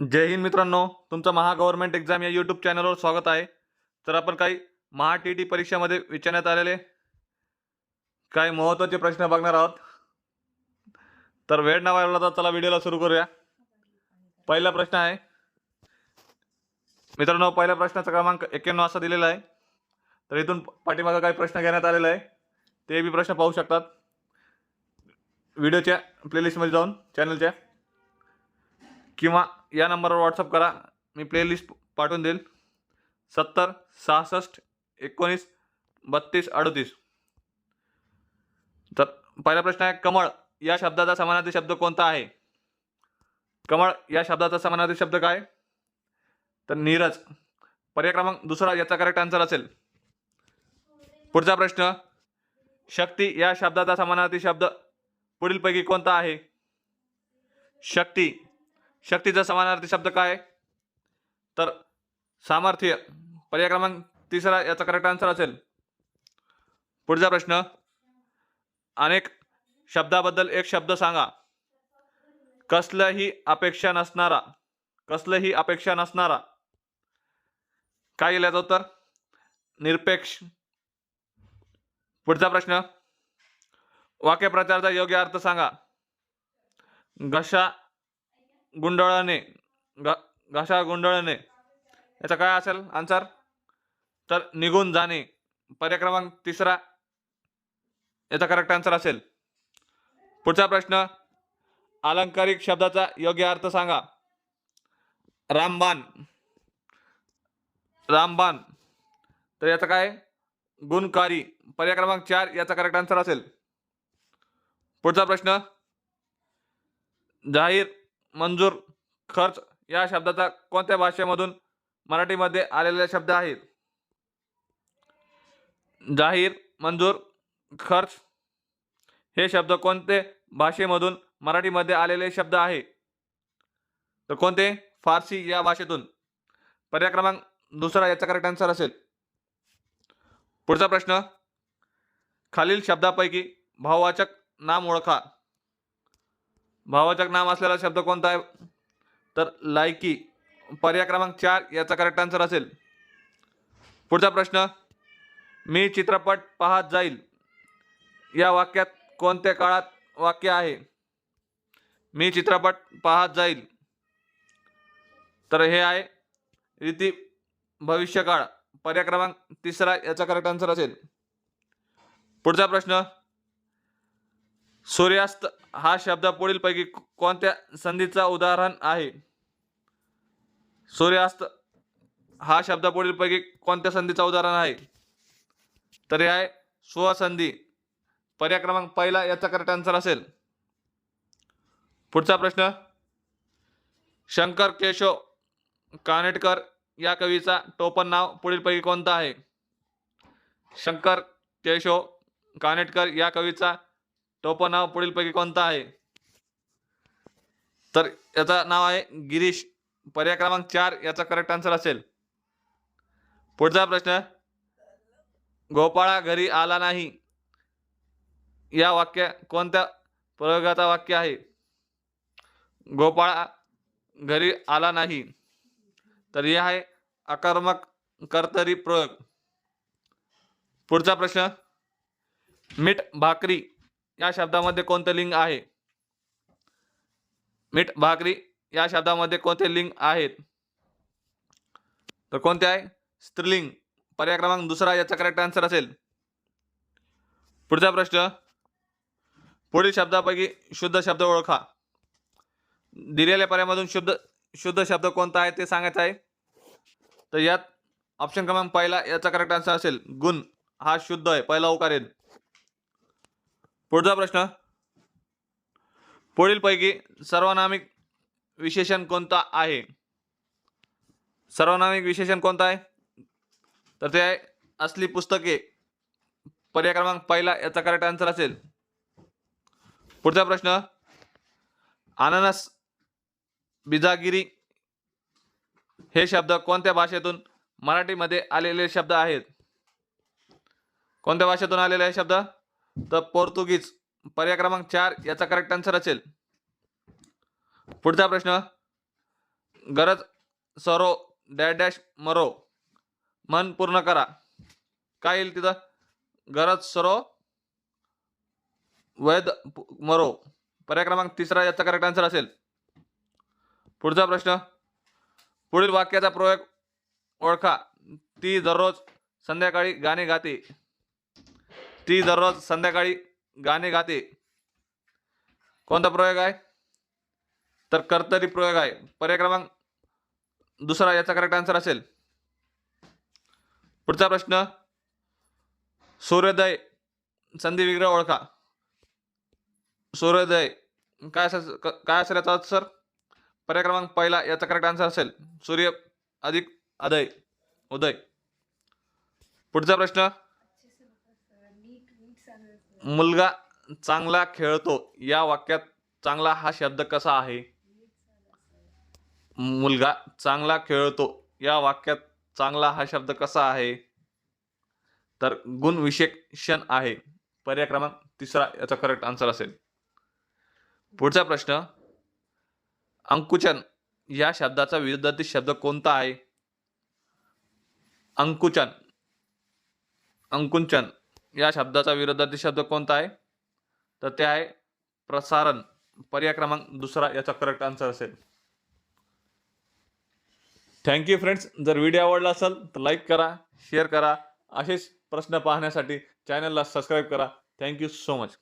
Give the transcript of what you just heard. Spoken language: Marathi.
जय हिंद मित्रांनो तुमचं महा गव्हर्नमेंट एक्झाम या यूट्यूब चॅनलवर स्वागत आहे. तर आपण काही महा टी टी परीक्षामध्ये विचारण्यात आलेले. काही महत्त्वाचे प्रश्न बघणार आहोत. तर वेळ ना वाढवला तर चला व्हिडिओला सुरू करूया. पहिला प्रश्न आहे. मित्रांनो पहिल्या प्रश्नाचा क्रमांक एक्क्याण्णव असा दिलेला आहे. तर इथून पाठीमागं काही प्रश्न घेण्यात आलेला आहे. ते बी प्रश्न पाहू शकतात. व्हिडिओच्या प्लेलिस्टमध्ये जाऊन चॅनलच्या किंवा या नंबरवर व्हॉट्सअप करा. मी प्लेलिस्ट पाठवून देईल. सत्तर सहासष्ट एकोणीस बत्तीस अडतीस. तर पहिला प्रश्न आहे कमळ या शब्दाचा समानार्थी शब्द कोणता आहे? कमळ या शब्दाचा समानार्थी शब्द काय? तर नीरज. पर्याय क्रमांक दुसरा याचा करेक्ट आन्सर असेल. पुढचा प्रश्न शक्ती या शब्दाचा समानार्थी शब्द पुढीलपैकी कोणता आहे? शक्ती. शक्तीचा समानार्थी शब्द काय? तर सामर्थ्य पर्याय क्रमांक तिसरा याचा करेक्ट आन्सर असेल. पुढचा प्रश्न अनेक शब्दाबद्दल एक शब्द सांगा. कसलंही अपेक्षा नसणारा कसलंही अपेक्षा नसणारा. काय येईल याचं उत्तर? निरपेक्ष. पुढचा प्रश्न वाक्यप्रचारचा योग्य अर्थ सांगा. घशा गुंडळणे घ घाशा गुंडळणे याचा काय असेल आन्सर तर निघून जाणे पर्याय क्रमांक तिसरा याचा करेक्ट आन्सर असेल. पुढचा प्रश्न अलंकारिक शब्दाचा योग्य अर्थ सांगा. रामबाण. रामबाण. तर याचा काय? गुणकारी. पर्याय क्रमांक चार याचा करेक्ट आन्सर असेल. पुढचा प्रश्न जाहीर मंजूर खर्च या शब्दाचा कोणत्या भाषेमधून मराठीमध्ये आलेले शब्द आहेत? जाहीर मंजूर खर्च हे शब्द कोणते भाषेमधून मराठीमध्ये आलेले शब्द आहे? तर कोणते? फारसी या भाषेतून. पर्याय क्रमांक दुसरा याचा करेक्ट आन्सर असेल. पुढचा प्रश्न खालील शब्दापैकी भाववाचक नाम ओळखा. भाववाचक नाम असलेला शब्द कोणता आहे? तर लायकी पर्याय क्रमांक चार याचा करेक्ट आन्सर असेल. पुढचा प्रश्न मी चित्रपट पाहत जाईल. या वाक्यात कोणत्या काळात वाक्य आहे? मी चित्रपट पाहत जाईल. तर हे आहे रीती भविष्यकाळ पर्याय क्रमांक तिसरा याचा करेक्ट आन्सर असेल. पुढचा प्रश्न सूर्यास्त हा शब्द पुढीलपैकी कोणत्या संधीचा उदाहरण आहे? सूर्यास्त हा शब्द पुढीलपैकी कोणत्या संधीचा उदाहरण आहे? तर हे आहे स्वसंधी. पर्याय क्रमांक पहिला याचा करेक्ट आन्सर असेल. पुढचा प्रश्न. शंकर केशव कानेटकर या कवीचा टोपण नाव पुढीलपैकी कोणतं आहे? शंकर केशव कानेटकर या कवीचा टोपं नाव पुढीलपैकी कोणतं आहे? तर याचं नाव आहे गिरीश. पर्याय क्रमांक चार याचा करेक्ट आन्सर असेल. पुढचा प्रश्न. गोपाळा घरी आला नाही. या वाक्य कोणत्या प्रयोगाचा वाक्य आहे? गोपाळा घरी आला नाही. तर हे आहे आकर्मक कर्तरी प्रयोग. पुढचा प्रश्न. मीठ भाकरी या शब्दामध्ये कोणते लिंग आहे? मीठ भाकरी या शब्दामध्ये कोणते लिंग आहेत? तर कोणते आहे? स्त्रीलिंग. पर्याय क्रमांक दुसरा याचा करेक्ट आन्सर असेल. पुढचा प्रश्न. पुढील शब्दापैकी शुद्ध शब्द ओळखा. दिलेल्या पर्यामधून शुद्ध शुद्ध शब्द कोणता आहे ते सांगायचं आहे. तर यात ऑप्शन क्रमांक पहिला याचा करेक्ट आन्सर असेल. गुण. हा शुद्ध आहे. पहिला उकार येईल पुढचा प्रश्न. पुढीलपैकी सर्वनामिक विशेषण कोणता आहे? सर्वनामिक विशेषण कोणता आहे? तर ते आहे असली पुस्तके. पर्याय क्रमांक पहिला याचा करेक्ट आन्सर असेल. पुढचा प्रश्न. अननस बिजागिरी हे शब्द कोणत्या भाषेतून मराठीमध्ये आलेले शब्द आहेत? कोणत्या भाषेतून आलेले आहे शब्द? तर पोर्तुगीज पर्याय क्रमांक चार याचा करेक्ट आन्सर असेल. पुढचा प्रश्न. गरज सरो डॅश डॅश मरो. मन पूर्ण करा. काय येईल तिथं? गरज सरो वैद मरो. पर्याय क्रमांक तिसरा याचा करेक्ट आन्सर असेल. पुढचा प्रश्न. पुढील वाक्याचा प्रयोग ओळखा. ती दररोज संध्याकाळी गाणे गाते. ती दररोज संध्याकाळी गाणे गाते. कोणता प्रयोग आहे? तर कर्तरी प्रयोग आहे. पर्याय क्रमांक दुसरा याचा करेक्ट आन्सर असेल. पुढचा प्रश्न सूर्योदय संधी विग्रह ओळखा. सूर्योदय काय असेल काय असेल याचा सर पर्याय क्रमांक पहिला याचा करेक्ट आन्सर असेल. सूर्य अधिक अदय उदय. पुढचा प्रश्न मुलगा चांगला खेळतो या वाक्यात चांगला हा शब्द कसा आहे? मुलगा चांगला खेळतो या वाक्यात चांगला हा शब्द कसा आहे? तर गुणविशेषण आहे. पर्याय क्रमांक तिसरा याचा करेक्ट आन्सर असेल. पुढचा प्रश्न अंकुचन या शब्दाचा विरुद्धार्थी शब्द कोणता आहे? अंकुचन अंकुंचन. या शब्दाचा विरोधार्थी शब्द कोणता आहे? तर ते आहे प्रसारण. पर्याय क्रमांक दुसरा याचा करेक्ट आन्सर असेल. थँक्यू फ्रेंड्स जर व्हिडिओ आवडला असेल तर लाईक करा शेअर करा. असेच प्रश्न पाहण्यासाठी चॅनलला सबस्क्राईब करा. Thank you so much